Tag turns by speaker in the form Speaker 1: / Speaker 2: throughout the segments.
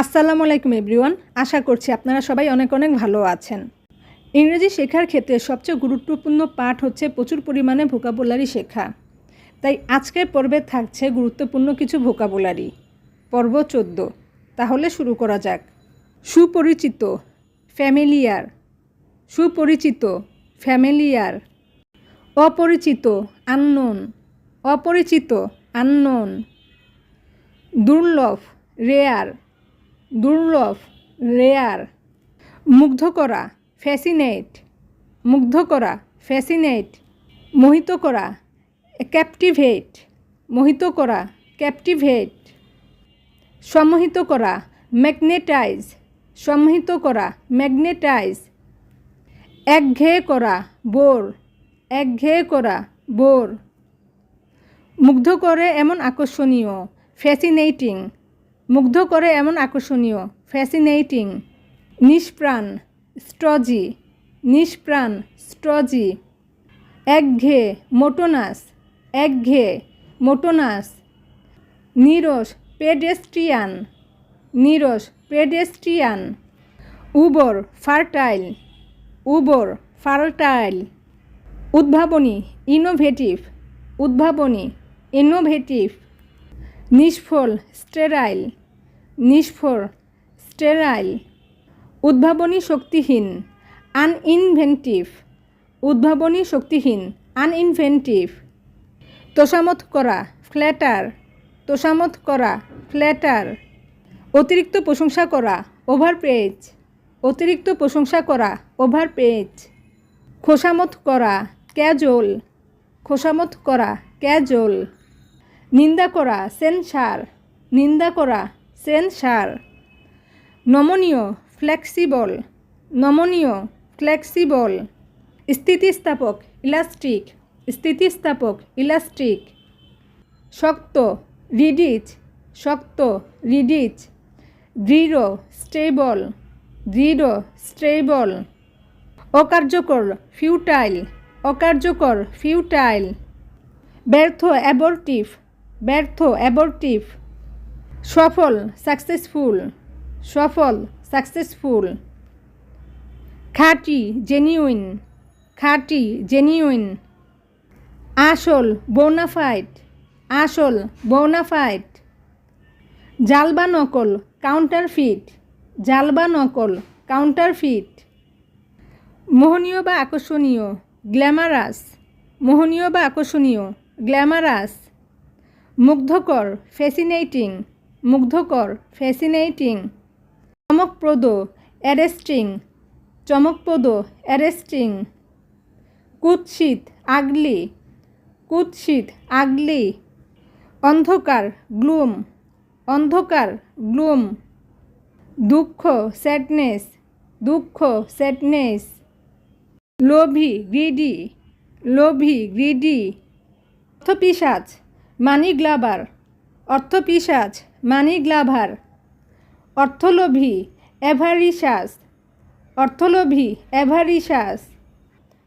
Speaker 1: আসসালামু আলাইকুম এভরিওয়ান, আশা করছি আপনারা সবাই অনেক অনেক ভালো আছেন। ইংরেজি শেখার ক্ষেত্রে সবচেয়ে গুরুত্বপূর্ণ পাঠ হচ্ছে প্রচুর পরিমাণে ভোকাবুলারি শেখা। তাই আজকের পর্বে থাকছে গুরুত্বপূর্ণ কিছু ভোকাবুলারি। পর্ব চোদ্দ, তাহলে শুরু করা যাক। সুপরিচিত, ফ্যামিলিয়ার। সুপরিচিত, ফ্যামিলিয়ার। অপরিচিত, আননোন। অপরিচিত, আননোন। দুর্লভ, রেয়ার। দুর্লভ, রেয়ার, মুগ্ধ করা ফ্যাসিনেট মুগ্ধ করা ফ্যাসিনেট মোহিত করা ক্যাপটিভেট মোহিত করা ক্যাপটিভেট সম্মোহিত করা ম্যাগনেটাইজ সম্মোহিত করা ম্যাগনেটাইজ একঘেয়ে করা বোর একঘেয়ে করা বোর মুগ্ধ করে এমন আকর্ষণীয় ফ্যাসিনেটিং মুগ্ধ করে এমন আকর্ষণীয় ফ্যাসিনেটিং নিষ্প্রাণ স্ট্রজি নিষ্প্রাণ স্ট্রজি একঘেয়ে মোটোনাস একঘেয়ে মোটোনাস নিরস পেডেস্ট্রিয়ান নিরস পেডেস্ট্রিয়ান উবর ফার্টাইল উবর ফার্টাইল উদ্ভাবনী ইনোভেটিভ উদ্ভাবনী ইনোভেটিভ নিষ্ফল, স্টেরাইল। নিষ্ফল, স্টেরাইল। উদ্ভাবনী শক্তিহীন, আনইনভেন্টিভ। উদ্ভাবনী শক্তিহীন, আনইনভেন্টিভ। তোষামত করা, ফ্ল্যাটার। তোষামত করা, ফ্ল্যাটার। অতিরিক্ত প্রশংসা করা ওভার পেজ অতিরিক্ত প্রশংসা করা ওভার পেজ খোসামত করা ক্যাজল খোসামত করা ক্যাজল নিন্দা করা সেন্সার নিন্দা করা সেন্সার নমনীয়, ফ্লেক্সিবল। নমনীয়, ফ্লেক্সিবল। স্থিতিস্থাপক, ইলাস্টিক। স্থিতিস্থাপক, ইলাস্টিক। শক্ত রিডিচ শক্ত রিডিচ দৃঢ়, স্টেবল। দৃঢ়, স্টেবল। অকার্যকর, ফিউটাইল। অকার্যকর, ফিউটাইল। ব্যর্থ, অ্যাবর্টিভ। ব্যর্থ অ্যাবর্টিভ সফল সাকসেসফুল সফল সাকসেসফুল খাঁটি জেনিউইন খাঁটি জেনিউইন আসল বোনাফাইড আসল বোনাফাইড জাল বা নকল কাউন্টারফিট জাল বা নকল কাউন্টারফিট মোহনীয় বা আকর্ষণীয় গ্ল্যামারাস মোহনীয় বা আকর্ষণীয় গ্ল্যামারাস মুগ্ধকর ফ্যাসিনেটিং মুগ্ধকর ফ্যাসিনেটিং চমকপ্রদ অ্যারেস্টিং চমকপ্রদ অ্যারেস্টিং কুৎসিত, আগলি কুৎসিত, আগলি, অন্ধকার গ্লুম অন্ধকার গ্লুম দুঃখ স্যাডনেস দুঃখ স্যাডনেস লোভী গ্রিডি লোভী গ্রিডি অর্থপিসাজ মানি গ্লাবার অর্থপিসাজ মানি গ্লাভার অর্থলোভী অ্যাভারিসাস অর্থলোভী অ্যাভারিসাস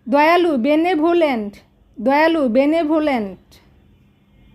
Speaker 1: দয়ালু বেনেভোলেন্ট দয়ালু বেনেভোলেন্ট।